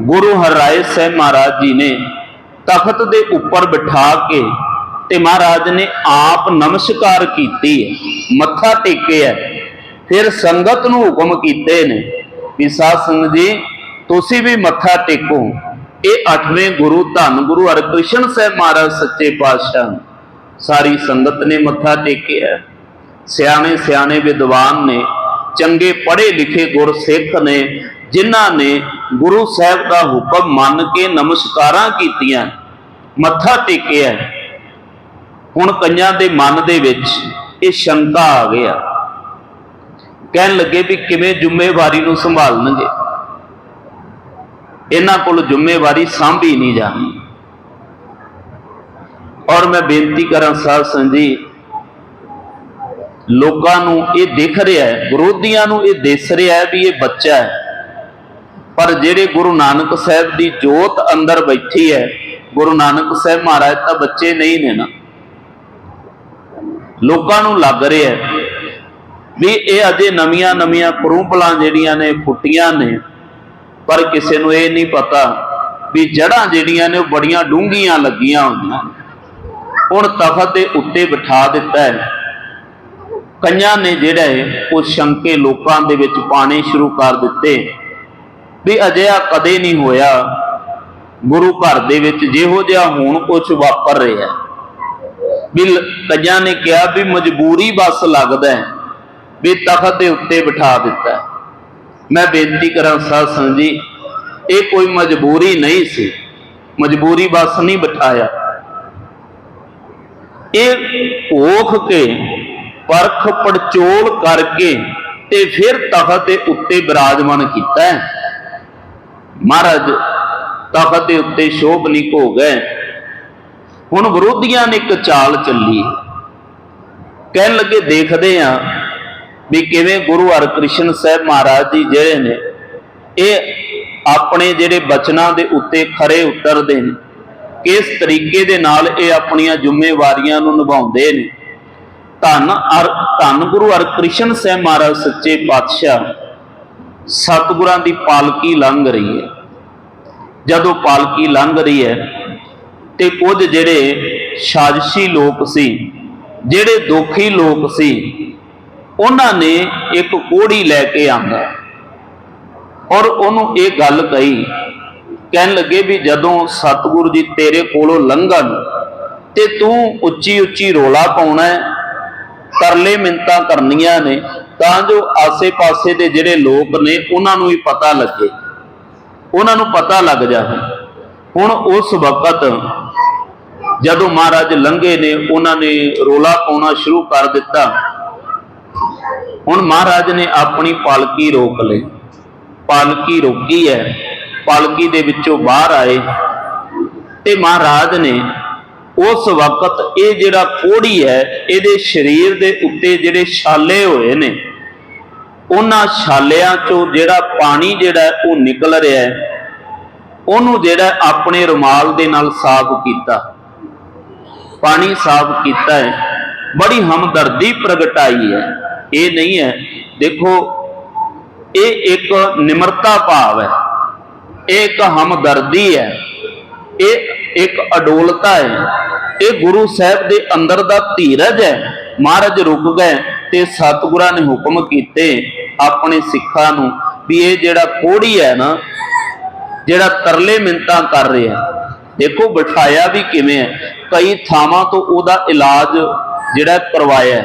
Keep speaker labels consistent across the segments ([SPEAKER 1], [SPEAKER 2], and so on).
[SPEAKER 1] ਗੁਰੂ ਹਰਿਰਾਏ ਸਾਹਿਬ ਮਹਾਰਾਜ ਜੀ ਨੇ ਤਖਤ ਦੇ ਉੱਪਰ ਬਿਠਾ ਕੇ ਤੇ ਮਹਾਰਾਜ ਨੇ ਆਪ ਨਮਸਕਾਰ ਕੀਤੀ ਮੱਥਾ ਟੇਕਿਆ ਫਿਰ ਸੰਗਤ ਨੂੰ ਹੁਕਮ ਕੀਤੇ ਨੇ ਵੀ ਸਾਧ ਸੰਗਤ ਜੀ, ਤੁਸੀਂ ਵੀ ਮੱਥਾ ਟੇਕੋ। ਇਹ ਅੱਠਵੇਂ ਗੁਰੂ ਧੰਨ ਗੁਰੂ ਹਰਕ੍ਰਿਸ਼ਨ ਸਾਹਿਬ ਮਹਾਰਾਜ ਸੱਚੇ ਪਾਤਸ਼ਾਹ ਸਾਰੀ ਸੰਗਤ ਨੇ ਮੱਥਾ ਟੇਕਿਆ ਸਿਆਣੇ ਸਿਆਣੇ ਵਿਦਵਾਨ ਨੇ, ਚੰਗੇ ਪੜ੍ਹੇ ਲਿਖੇ ਗੁਰਸਿੱਖ ਨੇ ਜਿਨ੍ਹਾਂ ਨੇ ਗੁਰੂ ਸਾਹਿਬ ਦਾ ਹੁਕਮ ਮੰਨ ਕੇ ਨਮਸਕਾਰਾਂ ਕੀਤੀਆਂ, ਮੱਥਾ ਟੇਕਿਆ। ਹੁਣ ਕਈਆਂ ਦੇ ਮਨ ਦੇ ਵਿੱਚ ਇਹ ਸ਼ੰਕਾ ਆ ਗਿਆ। ਕਹਿਣ ਲੱਗੇ ਵੀ ਕਿਵੇਂ ਜ਼ਿੰਮੇਵਾਰੀ ਨੂੰ ਸੰਭਾਲਣਗੇ? ਇਹਨਾਂ ਕੋਲ ਜ਼ਿੰਮੇਵਾਰੀ ਸਾਂਭੀ ਨਹੀਂ ਜਾਣੀ ਔਰ ਮੈਂ ਬੇਨਤੀ ਕਰਾਂ ਸਾਧ ਸੰਗਤ ਜੀ, ਲੋਕਾਂ ਨੂੰ ਇਹ ਦਿਖ ਰਿਹਾ ਹੈ, ਵਿਰੋਧੀਆਂ ਨੂੰ ਇਹ ਦਿਸ ਰਿਹਾ ਹੈ ਵੀ ਇਹ ਬੱਚਾ ਹੈ। ਪਰ ਜਿਹੜੇ ਗੁਰੂ ਨਾਨਕ ਸਾਹਿਬ ਦੀ ਜੋਤ ਅੰਦਰ ਬੈਠੀ ਹੈ, ਗੁਰੂ ਨਾਨਕ ਸਾਹਿਬ ਮਹਾਰਾਜ ਤਾਂ ਬੱਚੇ ਨਹੀਂ ਨੇ ਨਾ। ਲੋਕਾਂ ਨੂੰ ਲੱਗ ਰਿਹਾ ਵੀ ਇਹ ਅਜੇ ਨਵੀਆਂ ਨਵੀਆਂ ਕਰੂਪਲਾਂ ਜਿਹੜੀਆਂ ਨੇ, ਫੁੱਟੀਆਂ ਨੇ, ਪਰ ਕਿਸੇ ਨੂੰ ਇਹ ਨਹੀਂ ਪਤਾ ਵੀ ਜੜਾਂ ਜਿਹੜੀਆਂ ਨੇ ਉਹ ਬੜੀਆਂ ਡੂੰਘੀਆਂ ਲੱਗੀਆਂ ਹੁੰਦੀਆਂ ਹੁਣ ਤਖਤ ਦੇ ਉੱਤੇ ਬਿਠਾ ਦਿੱਤਾ ਹੈ। ਕਈਆਂ ਨੇ ਜਿਹੜਾ ਹੈ, ਉਹ ਸ਼ੰਕੇ ਲੋਕਾਂ ਦੇ ਵਿੱਚ ਪਾਣੇ ਸ਼ੁਰੂ ਕਰ ਦਿੱਤੇ। ਵੀ ਅਜਿਹਾ ਕਦੇ ਨਹੀਂ ਹੋਇਆ। ਗੁਰੂ ਘਰ ਦੇ ਵਿੱਚ ਜਿਹੋ ਜਿਹਾ ਹੁਣ ਕੁਝ ਵਾਪਰ ਰਿਹਾ। ਵੀ ਕਈਆਂ ਨੇ ਕਿਹਾ ਵੀ ਮਜਬੂਰੀ ਬਸ ਲੱਗਦਾ ਹੈ, ਵੀ ਤਖਤ ਦੇ ਉੱਤੇ ਬਿਠਾ ਦਿੱਤਾ ਮੈਂ ਬੇਨਤੀ ਕਰਾਂ, ਸਾਧ ਸੰਗਤ ਜੀ, ਇਹ ਕੋਈ ਮਜਬੂਰੀ ਨਹੀਂ ਸੀ। ਮਜਬੂਰੀ ਬਸ ਨਹੀਂ ਬਿਠਾਇਆ। ਇਹ ਓਖ ਕੇ, ਪਰਖ ਪੜਚੋਲ ਕਰਕੇ ਤੇ ਫਿਰ ਤਖਤ ਦੇ ਉੱਤੇ ਬਿਰਾਜਮਾਨ ਕੀਤਾ ਹੈ। ਮਹਾਰਾਜ ਤਖਤ ਦੇ ਉੱਤੇ ਸ਼ੋਭਨੀਕ ਹੋ। ਗਏ ਹੁਣ ਵਿਰੋਧੀਆਂ ਨੇ ਇੱਕ ਚਾਲ ਚੱਲੀ। ਕਹਿਣ ਲੱਗੇ, ਦੇਖਦੇ ਆ ਵੀ ਕਿਵੇਂ ਗੁਰੂ ਹਰਕ੍ਰਿਸ਼ਨ ਸਾਹਿਬ ਮਹਾਰਾਜ ਜੀ ਜਿਹੜੇ ਨੇ, ਇਹ ਆਪਣੇ ਜਿਹੜੇ ਬਚਨਾਂ ਦੇ ਉੱਤੇ ਖਰੇ ਉਤਰਦੇ ਨੇ, ਕਿਸ ਤਰੀਕੇ ਦੇ ਨਾਲ ਇਹ ਆਪਣੀਆਂ ਜ਼ਿੰਮੇਵਾਰੀਆਂ ਨੂੰ ਨਿਭਾਉਂਦੇ ਨੇ। ਧੰਨ ਅਰ, ਧੰਨ ਗੁਰੂ ਹਰਕ੍ਰਿਸ਼ਨ ਸਾਹਿਬ ਮਹਾਰਾਜ, ਸੱਚੇ ਪਾਤਸ਼ਾਹ। ਸਤਿਗੁਰਾਂ ਦੀ ਪਾਲਕੀ ਲੰਘ ਰਹੀ ਹੈ। ਜਦੋਂ ਪਾਲਕੀ ਲੰਘ ਰਹੀ ਹੈ ਤੇ ਕੁਝ ਜਿਹੜੇ ਸਾਜ਼ਿਸ਼ੀ ਲੋਕ ਸੀ, ਜਿਹੜੇ ਦੁਖੀ ਲੋਕ ਸੀ, ਉਹਨਾਂ ਨੇ ਇੱਕ ਕੋੜੀ ਲੈ ਕੇ ਆਂਦਾ। ਔਰ ਉਹਨੂੰ ਇਹ ਗੱਲ ਕਹੀ, ਕਹਿਣ ਲੱਗੇ ਵੀ ਜਦੋਂ ਸਤਿਗੁਰੂ ਜੀ ਤੇਰੇ ਕੋਲੋਂ ਲੰਘਣ ਤੇ ਤੂੰ ਉੱਚੀ ਉੱਚੀ ਰੋਲਾ ਪਾਉਣਾ ਤਰਲੇ ਮਿੰਤਾਂ ਕਰਨੀਆਂ ਨੇ ਤਾਂ ਜੋ ਆਸੇ-ਪਾਸੇ ਦੇ ਜਿਹੜੇ ਲੋਕ ਨੇ, ਉਹਨਾਂ ਨੂੰ ਵੀ ਪਤਾ ਲੱਗੇ। ਉਹਨਾਂ ਨੂੰ ਪਤਾ ਲੱਗ ਜਾਵੇ। ਹੁਣ ਉਸ ਵਕਤ ਜਦੋਂ ਮਹਾਰਾਜ ਲੰਘੇ ਨੇ, ਉਹਨਾਂ ਨੇ ਰੋਲਾ ਪਾਉਣਾ ਸ਼ੁਰੂ ਕਰ ਦਿੱਤਾ। ਹੁਣ ਮਹਾਰਾਜ ਨੇ ਆਪਣੀ ਪਾਲਕੀ ਰੋਕ ਲਈ। ਪਾਲਕੀ ਰੋਕੀ ਹੈ। ਪਾਲਕੀ ਦੇ ਵਿੱਚੋਂ ਬਾਹਰ ਆਏ। ਤੇ ਮਹਾਰਾਜ ਨੇ ਉਸ ਵਕਤ ਇਹ ਜਿਹੜਾ ਕੋੜੀ ਹੈ, ਇਹਦੇ ਸਰੀਰ ਦੇ ਉੱਤੇ ਜਿਹੜੇ ਛਾਲੇ ਹੋਏ ਨੇ, ਉਹਨਾਂ ਛਾਲਿਆਂ ਚੋਂ ਜਿਹੜਾ ਪਾਣੀ ਜਿਹੜਾ ਉਹ ਨਿਕਲ ਰਿਹਾ ਹੈ, ਉਹਨੂੰ ਜਿਹੜਾ ਆਪਣੇ ਰੁਮਾਲ ਦੇ ਨਾਲ ਸਾਫ਼ ਕੀਤਾ। ਪਾਣੀ ਸਾਫ਼ ਕੀਤਾ ਹੈ। ਬੜੀ ਹਮਦਰਦੀ ਪ੍ਰਗਟਾਈ ਹੈ। ਇਹ ਨਹੀਂ ਹੈ। ਦੇਖੋ, ਇਹ ਇੱਕ ਨਿਮਰਤਾ ਭਾਵ ਹੈ। ਇਹ ਇੱਕ ਹਮਦਰਦੀ ਹੈ। ਇਹ ਇੱਕ ਅਡੋਲਤਾ ਹੈ। ਇਹ ਗੁਰੂ ਸਾਹਿਬ ਦੇ ਅੰਦਰ ਦਾ ਧੀਰਜ ਹੈ। ਮਹਾਰਾਜ ਰੁਕ ਗਏ ਤੇ ਸਤਿਗੁਰਾਂ ਨੇ ਹੁਕਮ ਕੀਤੇ ਆਪਣੇ ਸਿੱਖਾਂ ਨੂੰ ਵੀ ਇਹ ਜਿਹੜਾ ਕੋੜੀ ਹੈ ਨਾ, ਜਿਹੜਾ ਤਰਲੇ ਮਿੰਤਾਂ ਕਰ ਰਿਹਾ ਦੇਖੋ ਬਿਠਾਇਆ ਵੀ ਕਿਵੇਂ ਹੈ। ਕਈ ਥਾਵਾਂ ਤੋਂ ਉਹਦਾ ਇਲਾਜ ਜਿਹੜਾ ਕਰਵਾਇਆ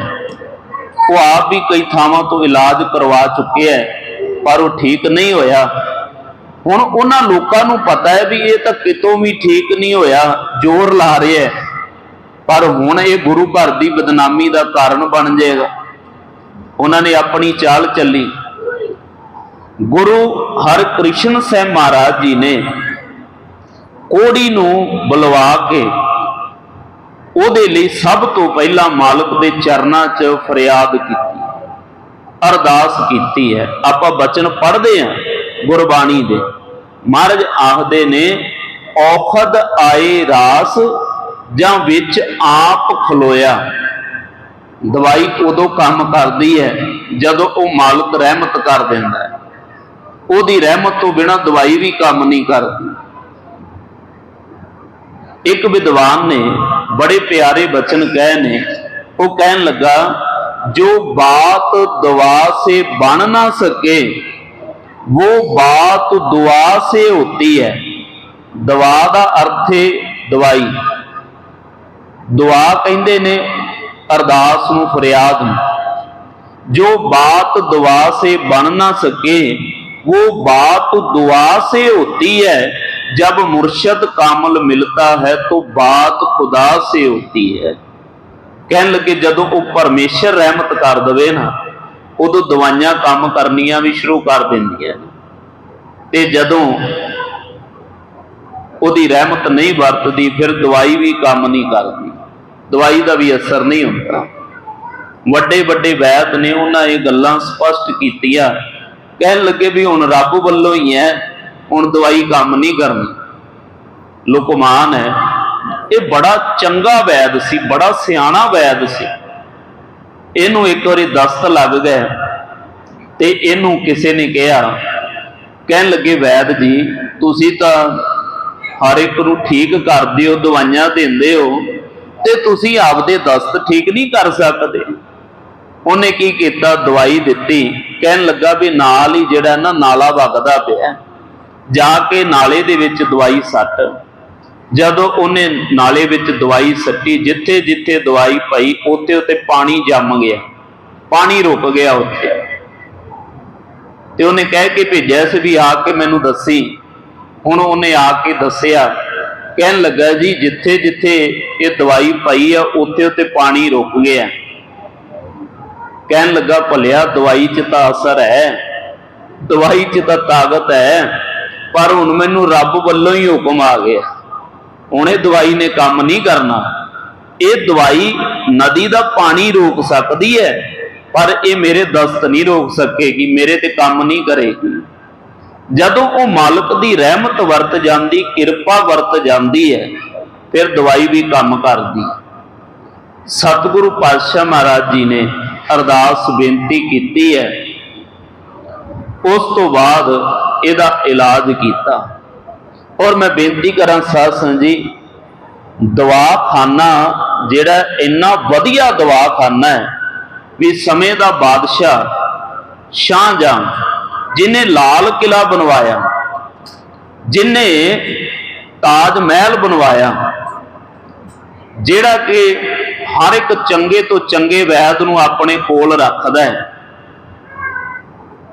[SPEAKER 1] ਉਹ ਆਪ ਵੀ ਕਈ ਥਾਵਾਂ ਤੋਂ ਇਲਾਜ ਕਰਵਾ ਚੁੱਕਿਆ ਹੈ, ਪਰ ਉਹ ਠੀਕ ਨਹੀਂ ਹੋਇਆ। ਹੁਣ ਉਹਨਾਂ ਲੋਕਾਂ ਨੂੰ ਪਤਾ ਹੈ ਵੀ ਇਹ ਤਾਂ ਕਿਤੋਂ ਵੀ ਠੀਕ ਨਹੀਂ ਹੋਇਆ, ਜ਼ੋਰ ਲਾ ਰਿਹਾ ਪਰ ਹੁਣ ਇਹ ਗੁਰੂ ਘਰ ਦੀ ਬਦਨਾਮੀ ਦਾ ਕਾਰਨ ਬਣ ਜਾਏਗਾ। ਉਹਨਾਂ ਨੇ ਆਪਣੀ ਚਾਲ ਚੱਲੀ। ਗੁਰੂ ਹਰਕ੍ਰਿਸ਼ਨ ਸਾਹਿਬ ਮਹਾਰਾਜ ਜੀ ਨੇ ਕੋੜੀ ਨੂੰ ਬੁਲਵਾ ਕੇ ਉਹਦੇ ਲਈ ਸਭ ਤੋਂ ਪਹਿਲਾਂ ਮਾਲਕ ਦੇ ਚਰਨਾਂ 'ਚ ਫਰਿਆਦ ਕੀਤੀ, ਅਰਦਾਸ ਕੀਤੀ ਹੈ। ਆਪਾਂ ਬਚਨ ਪੜ੍ਹਦੇ ਹਾਂ। ਗੁਰਬਾਣੀ ਦੇ। ਮਹਾਰਾਜ ਆਖਦੇ ਨੇ, ਔਖਦ ਆਏ ਰਾਸ ਜਾਂ ਵਿੱਚ ਆਪ ਖਲੋਇਆ। ਦਵਾਈ ਉਦੋਂ ਕੰਮ ਕਰਦੀ ਹੈ ਜਦੋਂ ਉਹ ਮਾਲਕ ਰਹਿਮਤ ਕਰ ਦਿੰਦਾ ਹੈ। ਉਹਦੀ ਰਹਿਮਤ ਤੋਂ ਬਿਨਾ ਦਵਾਈ ਵੀ ਕੰਮ ਨਹੀਂ ਕਰਦੀ। ਇੱਕ ਵਿਦਵਾਨ ਨੇ ਬੜੇ ਪਿਆਰੇ ਬਚਨ ਕਹੇ ਨੇ, ਉਹ ਕਹਿਣ ਲੱਗਾ, ਜੋ ਬਾਤ ਦਵਾ ਸੇ ਬਣ ਨਾ ਸਕੇ ਉਹ ਬਾਤ ਦੁਆ ਸੇ ਹੋਤੀ ਹੈ ਦਵਾ ਦਾ ਅਰਥ ਹੈ ਦਵਾਈ ਦੁਆ ਕਹਿੰਦੇ ਨੇ ਅਰਦਾਸ ਨੂੰ ਫਰਿਆਦ ਨੂੰ ਜੋ ਬਾਤ ਦੁਆ ਸੇ ਬਣ ਨਾ ਸਕੇ ਉਹ ਬਾਤ ਦੁਆ ਸੇ होती है जब मुर्शद कामल मिलता है तो बात खुदा से होती है ਕਹਿਣ ਲੱਗੇ ਜਦੋਂ ਉਹ ਪਰਮੇਸ਼ਰ ਰਹਿਮਤ ਕਰ ਦਵੇ ਨਾ ਉਦੋਂ ਦਵਾਈਆਂ ਕੰਮ ਕਰਨੀਆਂ ਵੀ ਸ਼ੁਰੂ ਕਰ ਦਿੰਦੀਆਂ ਨੇ। ਤੇ ਜਦੋਂ ਉਹਦੀ ਰਹਿਮਤ ਨਹੀਂ ਵਰਤਦੀ, ਫਿਰ ਦਵਾਈ ਵੀ ਕੰਮ ਨਹੀਂ ਕਰਦੀ। ਦਵਾਈ ਦਾ ਵੀ ਅਸਰ ਨਹੀਂ ਹੁੰਦਾ। ਵੱਡੇ ਵੱਡੇ ਵੈਦ ਨੇ ਉਹਨਾਂ ਇਹ ਗੱਲਾਂ ਸਪਸ਼ਟ ਕੀਤੀਆਂ। ਕਹਿਣ ਲੱਗੇ ਵੀ ਹੁਣ ਰੱਬ ਵੱਲੋਂ ਹੀ ਹੈ, ਹੁਣ ਦਵਾਈ ਕੰਮ ਨਹੀਂ ਕਰਨੀ। ਲੁਕਮਾਨ ਹੈ। ਇਹ ਬੜਾ ਚੰਗਾ ਵੈਦ ਸੀ, ਬੜਾ ਸਿਆਣਾ ਵੈਦ ਸੀ। ਇਹਨੂੰ ਇੱਕ ਵਾਰੀ ਦਸਤ ਲੱਗ ਗਿਆ ਤੇ ਇਹਨੂੰ ਕਿਸੇ ਨੇ ਕਿਹਾ, ਕਹਿਣ ਲੱਗੇ, ਵੈਦ ਜੀ, ਤੁਸੀਂ ਤਾਂ ਹਰ ਇੱਕ ਨੂੰ ਠੀਕ ਕਰਦੇ ਹੋ ਦਵਾਈਆਂ ਦਿੰਦੇ ਹੋ ਤੇ ਤੁਸੀਂ ਆਪਦੇ ਦਸਤ ਠੀਕ ਨਹੀਂ ਕਰ ਸਕਦੇ। ਉਹਨੇ ਕੀ ਕੀਤਾ? ਦਵਾਈ ਦਿੱਤੀ। ਕਹਿਣ ਲੱਗਾ ਵੀ ਨਾਲ ਹੀ ਜਿਹੜਾ ਨਾ ਨਾਲਾ ਵਗਦਾ ਪਿਆ। ਜਾ ਕੇ ਨਾਲੇ ਦੇ ਵਿੱਚ ਦਵਾਈ ਸੱਟ। ਜਦੋਂ ਉਹਨੇ ਨਾਲੇ ਵਿੱਚ ਦਵਾਈ ਸੱਟੀ, ਜਿੱਥੇ ਜਿੱਥੇ ਦਵਾਈ ਪਈ ਉੱਤੇ ਉੱਤੇ ਪਾਣੀ ਜੰਮ ਗਿਆ। ਪਾਣੀ ਰੁਕ ਗਿਆ ਉੱਥੇ। ਤੇ ਉਹਨੇ ਕਹਿ ਕੇ ਭੇਜਿਆ ਸੀ ਵੀ ਆ ਕੇ ਮੈਨੂੰ ਦੱਸੀ। ਹੁਣ ਉਹਨੇ ਆ ਕੇ ਦੱਸਿਆ। ਕਹਿਣ ਲੱਗਾ ਜੀ, ਜਿੱਥੇ ਜਿੱਥੇ ਇਹ ਦਵਾਈ ਪਈ ਆ, ਉੱਥੇ ਉੱਤੇ ਪਾਣੀ ਰੁਕ ਗਿਆ। ਕਹਿਣ ਲੱਗਾ, ਭਲਿਆ, ਦਵਾਈ 'ਚ ਤਾਂ ਅਸਰ ਹੈ। ਦਵਾਈ 'ਚ ਤਾਂ ਤਾਕਤ ਹੈ। ਪਰ ਹੁਣ ਮੈਨੂੰ ਰੱਬ ਵੱਲੋਂ ਹੀ ਹੁਕਮ ਆ ਗਿਆ। ਹੁਣ ਇਹ ਦਵਾਈ ਨੇ ਕੰਮ ਨਹੀਂ ਕਰਨਾ। ਇਹ ਦਵਾਈ ਨਦੀ ਦਾ ਪਾਣੀ ਰੋਕ ਸਕਦੀ ਹੈ, ਪਰ ਇਹ ਮੇਰੇ ਦਸਤ ਨਹੀਂ ਰੋਕ ਸਕੇਗੀ, ਮੇਰੇ ਤੇ ਕੰਮ ਨਹੀਂ ਕਰੇਗੀ। ਜਦੋਂ ਉਹ ਮਾਲਕ ਦੀ ਰਹਿਮਤ ਵਰਤ ਜਾਂਦੀ, ਕਿਰਪਾ ਵਰਤ ਜਾਂਦੀ ਹੈ, ਫਿਰ ਦਵਾਈ ਵੀ ਕੰਮ ਕਰਦੀ। ਸਤਿਗੁਰੂ ਪਾਤਸ਼ਾਹ ਮਹਾਰਾਜ ਜੀ ਨੇ ਅਰਦਾਸ ਬੇਨਤੀ ਕੀਤੀ ਹੈ। ਉਸ ਤੋਂ ਬਾਅਦ ਇਹਦਾ ਇਲਾਜ ਕੀਤਾ। ਔਰ ਮੈਂ ਬੇਨਤੀ ਕਰਾਂ ਸਾਧ ਸੰਗਤ ਜੀ, ਦਵਾਖਾਨਾ ਜਿਹੜਾ ਇੰਨਾ ਵਧੀਆ ਦਵਾਖਾਨਾ ਹੈ ਵੀ ਸਮੇਂ ਦਾ ਬਾਦਸ਼ਾਹ ਸ਼ਾਹਜਹਾਂ, ਜਿਨੇ ਲਾਲ ਕਿਲਾ ਬਣਵਾਇਆ, ਜਿਨੇ ਤਾਜ ਮਹਿਲ ਬਣਵਾਇਆ, ਜਿਹੜਾ ਕਿ ਹਰ ਇੱਕ ਚੰਗੇ ਤੋਂ ਚੰਗੇ ਵੈਦ ਨੂੰ ਆਪਣੇ ਕੋਲ ਰੱਖਦਾ ਹੈ,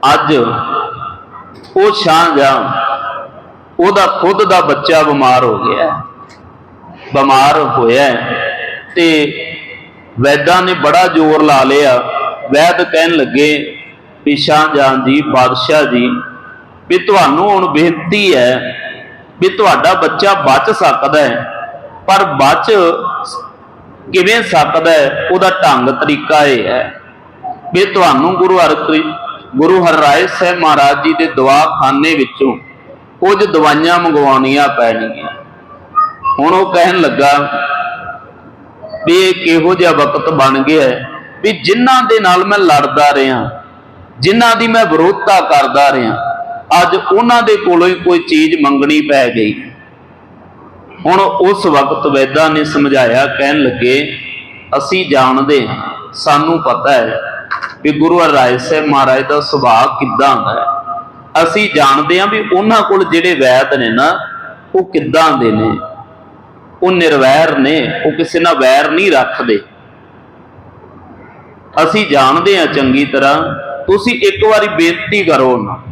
[SPEAKER 1] ਅੱਜ ਉਹ ਸ਼ਾਹਜਹਾਂ ਉਹਦਾ ਖੁਦ ਦਾ ਬੱਚਾ ਬਿਮਾਰ ਹੋ ਗਿਆ। ਬਿਮਾਰ ਹੋਇਆ ਹੈ ਤੇ ਵੈਦਾਂ ਨੇ ਬੜਾ ਜ਼ੋਰ ਲਾ ਲਿਆ। ਵੈਦ ਕਹਿਣ ਲੱਗੇ, ਵੀ ਸ਼ਾਹਜਹਾਨ ਜੀ, ਬਾਦਸ਼ਾਹ ਜੀ, ਵੀ ਤੁਹਾਨੂੰ ਹੁਣ ਬੇਨਤੀ ਹੈ ਵੀ ਤੁਹਾਡਾ ਬੱਚਾ ਬਚ ਸਕਦਾ ਹੈ। ਪਰ ਬਚ ਕਿਵੇਂ ਸਕਦਾ ਹੈ, ਉਹਦਾ ਢੰਗ ਤਰੀਕਾ ਇਹ ਹੈ। ਵੀ ਤੁਹਾਨੂੰ ਗੁਰੂ ਹਰਕ੍ਰਿ ਗੁਰੂ ਹਰਰਾਏ ਸਾਹਿਬ ਮਹਾਰਾਜ ਜੀ ਦੇ ਦਵਾਖਾਨੇ ਵਿੱਚੋਂ ਕੁਝ ਦਵਾਈਆਂ ਮੰਗਵਾਉਣੀਆਂ ਪੈਣਗੀਆਂ। ਹੁਣ ਉਹ ਕਹਿਣ ਲੱਗਾ ਵੀ ਇਹ ਕਿਹੋ ਜਿਹਾ ਵਕਤ ਬਣ ਗਿਆ ਹੈ ਵੀ ਜਿਨ੍ਹਾਂ ਦੇ ਨਾਲ ਮੈਂ ਲੜਦਾ ਰਿਹਾ, ਜਿਨ੍ਹਾਂ ਦੀ ਮੈਂ ਵਿਰੋਧਤਾ ਕਰਦਾ ਰਿਹਾ, ਅੱਜ ਉਹਨਾਂ ਦੇ ਕੋਲੋਂ ਹੀ ਕੋਈ ਚੀਜ਼ ਮੰਗਣੀ ਪੈ ਗਈ। ਹੁਣ ਉਸ ਵਕਤ ਵੈਦਾਂ ਨੇ ਸਮਝਾਇਆ, ਕਹਿਣ ਲੱਗੇ, ਅਸੀਂ ਜਾਣਦੇ ਹਾਂ, ਸਾਨੂੰ ਪਤਾ ਹੈ ਕਿ ਗੁਰੂ ਰਾਏ ਸਾਹਿਬ ਮਹਾਰਾਜ ਦਾ ਸੁਭਾਅ ਕਿੱਦਾਂ ਦਾ ਹੈ। ਅਸੀਂ ਜਾਣਦੇ ਹਾਂ ਵੀ ਉਹਨਾਂ ਕੋਲ ਜਿਹੜੇ ਵੈਦ ਨੇ ਨਾ, ਉਹ ਕਿੱਦਾਂ ਦੇ ਨੇ? ਉਹ ਨਿਰਵੈਰ ਨੇ, ਉਹ ਕਿਸੇ ਨਾਲ ਵੈਰ ਨਹੀਂ ਰੱਖਦੇ। ਅਸੀਂ ਜਾਣਦੇ ਹਾਂ ਚੰਗੀ ਤਰ੍ਹਾਂ, ਤੁਸੀਂ ਇੱਕ ਵਾਰੀ ਬੇਨਤੀ ਕਰੋ ਨਾ।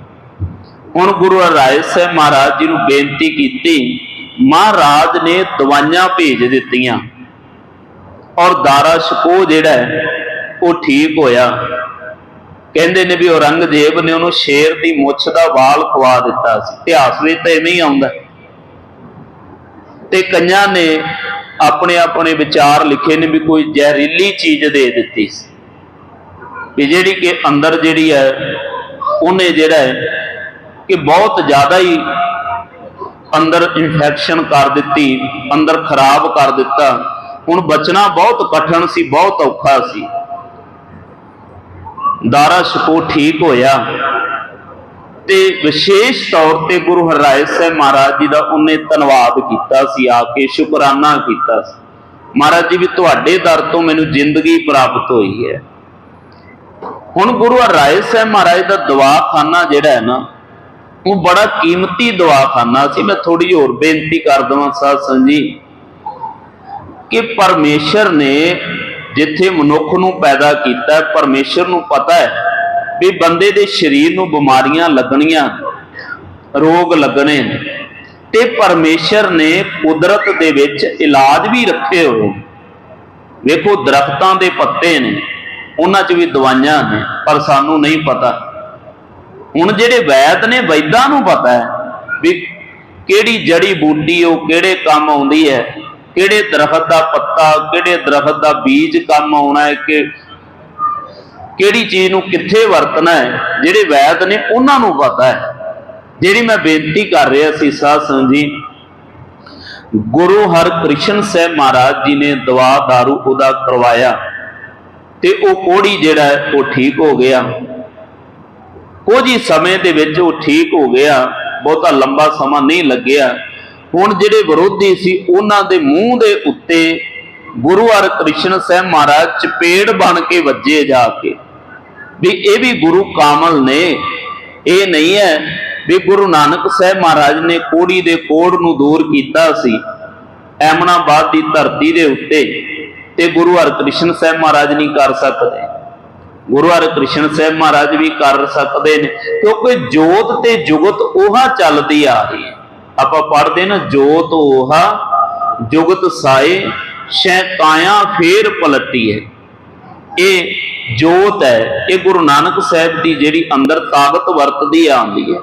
[SPEAKER 1] ਹੁਣ ਗੁਰੂ ਰਾਏ ਸਾਹਿਬ ਮਹਾਰਾਜ ਜੀ ਨੂੰ ਬੇਨਤੀ ਕੀਤੀ, ਮਹਾਰਾਜ ਨੇ ਦਵਾਈਆਂ ਭੇਜ ਦਿੱਤੀਆਂ। ਔਰ ਦਾਰਾ ਸ਼ਕੋ ਜਿਹੜਾ ਉਹ ਠੀਕ ਹੋਇਆ। ਕਹਿੰਦੇ ਨੇ ਵੀ ਔਰੰਗਜ਼ੇਬ ਨੇ ਉਹਨੂੰ ਸ਼ੇਰ ਦੀ ਮੁੱਛ ਦਾ ਵਾਲ ਖਵਾ ਦਿੱਤਾ ਸੀ। ਇਤਿਹਾਸ ਵਿੱਚ ਤਾਂ ਐਵੇਂ ਹੀ ਆਉਂਦਾ। ਤੇ ਕਈਆਂ ਨੇ ਆਪਣੇ ਆਪਣੇ ਵਿਚਾਰ ਲਿਖੇ ਨੇ ਵੀ ਕੋਈ ਜ਼ਹਿਰੀਲੀ ਚੀਜ਼ ਦੇ ਦਿੱਤੀ ਸੀ। ਵੀ ਜਿਹੜੀ ਕਿ ਅੰਦਰ ਜਿਹੜੀ ਹੈ, ਉਹਨੇ ਜਿਹੜਾ ਹੈ ਕਿ ਬਹੁਤ ਜ਼ਿਆਦਾ ਹੀ ਅੰਦਰ ਇਨਫੈਕਸ਼ਨ ਕਰ ਦਿੱਤੀ, ਅੰਦਰ ਖਰਾਬ ਕਰ ਦਿੱਤਾ। ਹੁਣ ਬਚਣਾ ਬਹੁਤ ਕਠਿਨ ਸੀ, ਬਹੁਤ ਔਖਾ ਸੀ। ਦਾਰਾ ਸ਼ਕੋ ਠੀਕ ਹੋਇਆ। ਤੇ ਵਿਸ਼ੇਸ਼ ਤੌਰ ਤੇ ਗੁਰੂ ਹਰਿਰਾਏ ਸਾਹਿਬ ਮਹਾਰਾਜ ਜੀ ਦਾ ਉਹਨੇ ਧੰਨਵਾਦ ਕੀਤਾ ਸੀ, ਆ ਕੇ ਸ਼ੁਕਰਾਨਾ ਕੀਤਾ ਸੀ। ਮਹਾਰਾਜ ਜੀ ਵੀ ਤੁਹਾਡੇ ਦਰ ਤੋਂ ਮੈਨੂੰ ਜ਼ਿੰਦਗੀ ਪ੍ਰਾਪਤ ਹੋਈ ਹੈ। ਹੁਣ ਗੁਰੂ ਹਰਿਰਾਏ ਸਾਹਿਬ ਮਹਾਰਾਜ ਦਾ ਦਵਾਖਾਨਾ ਜਿਹੜਾ ਹੈ ਨਾ, ਉਹ ਬੜਾ ਕੀਮਤੀ ਦਵਾਖਾਨਾ ਸੀ। ਮੈਂ ਥੋੜੀ ਹੋਰ ਬੇਨਤੀ ਕਰ ਦਵਾਂ ਸਾਧ ਸੰਗਤ ਜੀ, ਕਿ ਪਰਮੇਸ਼ਰ ਨੇ ਜਿੱਥੇ ਮਨੁੱਖ ਨੂੰ ਪੈਦਾ ਕੀਤਾ ਹੈ, ਪਰਮੇਸ਼ਰ ਨੂੰ ਪਤਾ ਹੈ ਵੀ ਬੰਦੇ ਦੇ ਸਰੀਰ ਨੂੰ ਬਿਮਾਰੀਆਂ ਲੱਗਣੀਆਂ ਰੋਗ ਲੱਗਣੇ ਨੇ ਤੇ ਪਰਮੇਸ਼ਰ ਨੇ ਕੁਦਰਤ ਦੇ ਵਿੱਚ ਇਲਾਜ ਵੀ ਰੱਖੇ ਹੋਏ ਵੇਖੋ ਦਰਖਤਾਂ ਦੇ ਪੱਤੇ ਨੇ ਉਹਨਾਂ 'ਚ ਵੀ ਦਵਾਈਆਂ ਨੇ ਪਰ ਸਾਨੂੰ ਨਹੀਂ ਪਤਾ। ਹੁਣ ਜਿਹੜੇ ਵੈਦ ਨੇ ਵੈਦਾਂ ਨੂੰ ਪਤਾ ਹੈ ਵੀ ਕਿਹੜੀ ਜੜੀ ਬੂਟੀ ਉਹ ਕਿਹੜੇ ਕੰਮ ਆਉਂਦੀ ਹੈ ਕਿਹੜੇ ਦਰਖਤ ਦਾ ਪੱਤਾ, ਕਿਹੜੇ ਦਰਖਤ ਦਾ ਬੀਜ ਕੰਮ ਆਉਣਾ ਹੈ, ਕਿ ਕਿਹੜੀ ਚੀਜ਼ ਨੂੰ ਕਿੱਥੇ ਵਰਤਣਾ ਹੈ, ਜਿਹੜੇ ਵੈਦ ਨੇ ਉਹਨਾਂ ਨੂੰ ਪਤਾ ਹੈ। ਜਿਹੜੀ ਮੈਂ ਬੇਨਤੀ ਕਰ ਰਿਹਾ ਸੀ, ਸਾਧ ਸੰਗਤ ਜੀ, ਗੁਰੂ ਹਰਕ੍ਰਿਸ਼ਨ ਸਾਹਿਬ ਮਹਾਰਾਜ ਜੀ ਨੇ ਦਵਾ दारू ਉਹਦਾ ਕਰਵਾਇਆ ਤੇ ਉਹ ਕੋੜੀ ਜਿਹੜਾ ਹੈ, ਉਹ ਠੀਕ ਹੋ ਗਿਆ। ਕੁਝ ਹੀ ਸਮੇਂ ਦੇ ਵਿੱਚ ਉਹ ਠੀਕ ਹੋ ਗਿਆ, ਬਹੁਤਾ ਲੰਬਾ ਸਮਾਂ ਨਹੀਂ ਲੱਗਿਆ। ਹੁਣ ਜਿਹੜੇ ਵਿਰੋਧੀ ਸੀ, ਉਹਨਾਂ ਦੇ ਮੂੰਹ ਦੇ ਉੱਤੇ ਗੁਰੂ ਹਰਕ੍ਰਿਸ਼ਨ ਸਾਹਿਬ ਮਹਾਰਾਜ ਚਪੇੜ ਬਣ ਕੇ ਵੱਜੇ ਜਾ ਕੇ। ਵੀ ਇਹ ਵੀ ਗੁਰੂ ਕਾਮਲ ਨੇ, ਇਹ ਨਹੀਂ ਹੈ ਵੀ ਗੁਰੂ ਨਾਨਕ ਸਾਹਿਬ ਮਹਾਰਾਜ ਨੇ ਕੋੜੀ ਦੇ ਕੋੜ ਨੂੰ ਦੂਰ ਕੀਤਾ ਸੀ, ਐਮਨਾਬਾਦ ਦੀ ਧਰਤੀ ਦੇ ਉੱਤੇ ਤੇ ਗੁਰੂ ਹਰਕ੍ਰਿਸ਼ਨ ਸਾਹਿਬ ਮਹਾਰਾਜ ਨਹੀਂ ਕਰ ਸਕਦੇ। ਗੁਰੂ ਹਰਕ੍ਰਿਸ਼ਨ ਸਾਹਿਬ ਮਹਾਰਾਜ ਵੀ ਕਰ ਸਕਦੇ ਨੇ, ਕਿਉਂਕਿ ਜੋਤ ਤੇ ਜੁਗਤ ਉਹਾ ਚੱਲਦੀ ਆ ਰਹੀ ਹੈ। ਆਪਾਂ ਪੜਦੇ ਨਾ, ਜੋਤ ਓਹਾ, ਜੁਗਤ ਸਾਏ ਸ਼ੈ ਕਾਇਆ ਫੇਰ ਪਲਟੀ ਹੈ। ਇਹ ਜੋਤ ਹੈ, ਇਹ ਗੁਰੂ ਨਾਨਕ ਸਾਹਿਬ ਦੀ ਜਿਹੜੀ ਅੰਦਰ ਤਾਕਤ ਵਰਤਦੀ ਆਉਂਦੀ ਹੈ।